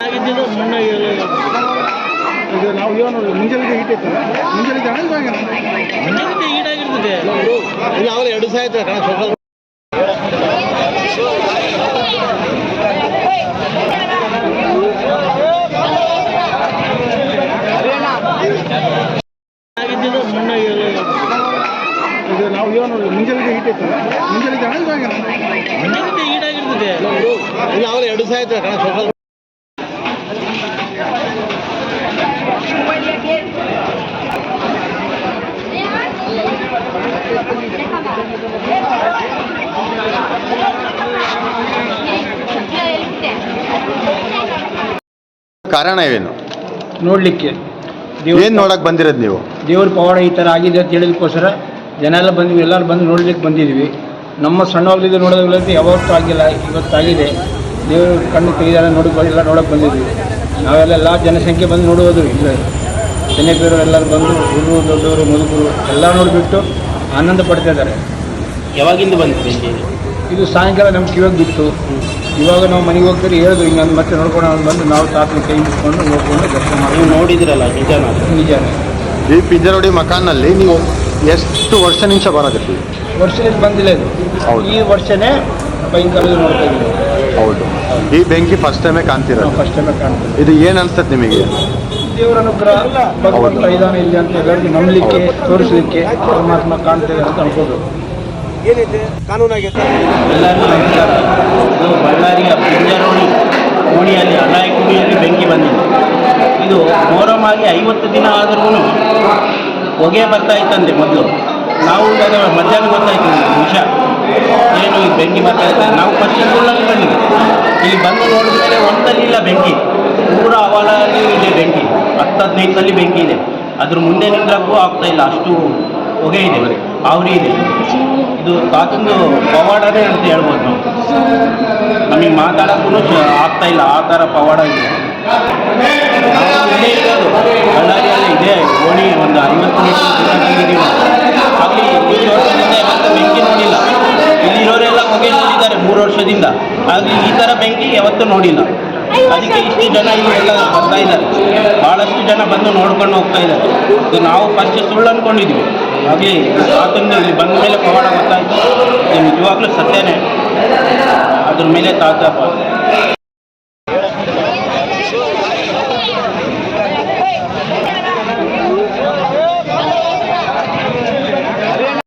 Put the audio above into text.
ಆಗಿದ್ದಿದ್ದು ಮಣ್ಣಾಗಿ ಇದು ನಾವು ಏನು ಮುಂಜಾನೆ ಹೀಟ್ ಐತಲ್ಲ ಮುಂಜಾನೆ ಹಣ ಇವಾಗ ಮುಂಜಾನೆ ಈಡಾಗಿರ್ತದೆ ಇಲ್ಲ ಅವಳು ಎರಡು ದಿವಸ ಆಯ್ತು ಕಣ ಸ್ವಲ್ಪ ಆಗಿದ್ದಿದ್ದು ಮಣ್ಣಾಗಿ ಇದು ನಾವು ಏನು ಮುಂಜಾನೆ ಹೀಟ್ ನೋಡ್ಲಿಕ್ಕೆ ಮುಂಜಾನೆ ಜನ ಈಡಾಗಿರ್ತದೆ ಇಲ್ಲ ಅವಳು ಎರಡು ಸಹ ಆಯ್ತು ಕಣ ಸ್ವಲ್ಪ ಕಾರಣವೇನು ನೋಡಲಿಕ್ಕೆ ಏನ್ ನೋಡಕ್ ಬಂದಿರೋದು ನೀವು? ದೇವ್ರ ಪವಾಡ ಈ ತರ ಆಗಿದೆ ಅಂತ ಹೇಳಿದಕ್ಕೋಸ್ಕರ ಜನ ಎಲ್ಲ ಬಂದ್ವಿ ಎಲ್ಲರೂ ಬಂದು ನೋಡ್ಲಿಕ್ಕೆ ಬಂದಿದ್ವಿ ನಮ್ಮ ಸಣ್ಣವಾಗಲಿದ್ದು ನೋಡೋದ್ರಲ್ಲಿ ಯಾವತ್ತೂ ಆಗಿಲ್ಲ ಇವತ್ತಾಗಿದೆ. ದೇವರು ಕಣ್ಣು ತೆಗೆದಾರೆ ನೋಡಿ ಎಲ್ಲ ನೋಡೋಕೆ ಬಂದಿದ್ವಿ ನಾವೆಲ್ಲ ಎಲ್ಲ ಜನಸಂಖ್ಯೆ ಬಂದು ನೋಡುವುದು ಇಲ್ಲ. ಜನಪೇರು ಎಲ್ಲರೂ ಬಂದು ಹುಡುಗರು ದೊಡ್ಡವರು ಮುದುಕರು ಎಲ್ಲ ನೋಡಿಬಿಟ್ಟು ಆನಂದ ಪಡ್ತಾ ಇದ್ದಾರೆ. ಯಾವಾಗಿಂದ ಬಂತು ಇದು ಸಾಯಂಕಾಲ ನಮ್ಮ ಕಿವಾಗ ಬಿತ್ತು. ಇವಾಗ ನಾವು ಮನೆಗೆ ಹೋಗ್ತೀರಿ ಹೇಳಿದ್ರು ಹಿಂಗೆ ಮತ್ತೆ ನೋಡ್ಕೊಂಡು ಅವ್ನು ಬಂದು ನಾವು ತಾತನ ಕೈ ಮುಟ್ಕೊಂಡು ನೋಡ್ಕೊಂಡು ದರ್ಶನ ಮಾಡಿ ನೀವು ನೋಡಿದಿರಲ್ಲ ನಿಜ ನಿಜಾನೇ. ಈ ಪಿಂಜರೋಡಿ ಮಕಾನಲ್ಲಿ ನೀವು ಎಷ್ಟು ವರ್ಷ ನಿಮಿಷ ಬರೋದಿರ್ತೀವಿ ವರ್ಷದಿಂದ ಬಂದಿಲ್ಲ ಇದು. ಹೌದು. ಈ ವರ್ಷನೇ ಭಯಂಕರ ನೋಡ್ತಾ ಇದ್ದೀವಿ ಹೌದು. ಈ ಬೆಂಕಿ ಫಸ್ಟ್ ಟೈಮೇ ಕಾಣ್ತಿರೋದು? ಫಸ್ಟ್ ಟೈಮ್ ಕಾಣ್ತೀವಿ ಇದು ಏನು ಅನ್ಸತ್ ನಿಮಗೆ? ದೇವರ ಅನುಗ್ರಹ ಭಗವಂತ ಇದಾನೆ ಇಲ್ಲ ಅಂತ ಹೇಳಿ ನಂಬಲಿಕ್ಕೆ ತೋರಿಸಲಿಕ್ಕೆ ಪರಮಾತ್ಮ ಕಾಣ್ತೇವೆ ಅಂತ ಅನ್ಕೋದು ಎಲ್ಲರಿಗೂ ನಮಸ್ಕಾರ. ಇದು ಬಳ್ಳಾರಿಯ ಪಿಂಜರೋಣಿ ಕೋಣಿಯಲ್ಲಿ ಅನಾಯಕ ಕುಣಿಯಲ್ಲಿ ಬೆಂಕಿ ಬಂದಿದೆ. ಇದು ಮೋರಮಾಗಿ ಐವತ್ತು ದಿನ ಆದ್ರೂ ಹೊಗೆ ಬರ್ತಾ ಇತ್ತಂತೆ ಮೊದಲು. ನಾವು ಮಧ್ಯಾಹ್ನ ಬರ್ತಾ ಇತ್ತು ವಿಷಯ ಏನು ಈ ಬೆಂಕಿ ಬರ್ತಾ ಇತ್ತು ನಾವು ಫಸ್ಟ್ ಸ್ಕೂಲಲ್ಲಿ ಬಂದಿದ್ವಿ. ಇಲ್ಲಿ ಬಂದು ನೋಡಿದ್ಮೇಲೆ ಒಂದಲ್ಲಿಲ್ಲ ಬೆಂಕಿ. ಪೂರ ಅವಲಲ್ಲಿ ಇದೆ ಬೆಂಕಿ. ಹತ್ತು ಹದಿನೈದರಲ್ಲಿ ಬೆಂಕಿ ಇದೆ. ಅದ್ರ ಮುಂದೆ ನಿಂದ್ರಕ್ಕೂ ಆಗ್ತಾ ಇಲ್ಲ. ಅಷ್ಟು ಹೊಗೆ ಇದೆ. ಆವರಿ ಇದೆ. ಇದು ತಾತಂದು ಪವಾಡನೇ ಅಂತ ಹೇಳ್ಬೋದು ನಾವು. ನಮಗೆ ಮಾತಾಡೋಕ್ಕೂ ಆಗ್ತಾ ಇಲ್ಲ. ಆ ಥರ ಪವಾಡ ಇದೆ ನಾವು ಇಲ್ಲೇ ಇರೋದು ಬಳ್ಳಾರಿಯಲ್ಲಿ ಇದೆ ಓಣಿ ಒಂದು ಐವತ್ತು ಮೀಟರ್ ದೂರದಲ್ಲಿದ್ದೀವಿ ಅಲ್ಲಿ ವರ್ಷದಿಂದ ಯಾವತ್ತೂ ಬೆಂಕಿ ನೋಡಿಲ್ಲ ಇಲ್ಲಿರೋರೆಲ್ಲ ಹೊಗೆ ನೋಡಿದ್ದಾರೆ ಮೂರು ವರ್ಷದಿಂದ ಆದರೆ ಈ ಥರ ಬೆಂಕಿ ಯಾವತ್ತೂ ನೋಡಿಲ್ಲ ಅದಕ್ಕೆ ಇಷ್ಟು ಜನ ಇಲ್ಲಿ ಎಲ್ಲ ಬರ್ತಾ ಇದ್ದಾರೆ ಭಾಳಷ್ಟು ಜನ ಬಂದು ನೋಡ್ಕೊಂಡು ಹೋಗ್ತಾ ಇದ್ದಾರೆ ಇದು ನಾವು ಫಸ್ಟ್ ಸುಳ್ಳು ಅಂದ್ಕೊಂಡಿದ್ವಿ ಹಾಗೆ ತಾತಂದು ಇಲ್ಲಿ ಬಂದ ಮೇಲೆ ಪವಾಡ ಗೊತ್ತಾಯಿತು ನಿಜವಾಗ್ಲೂ ಸತ್ಯನೇ ಅದ್ರ ಮೇಲೆ ತಾತ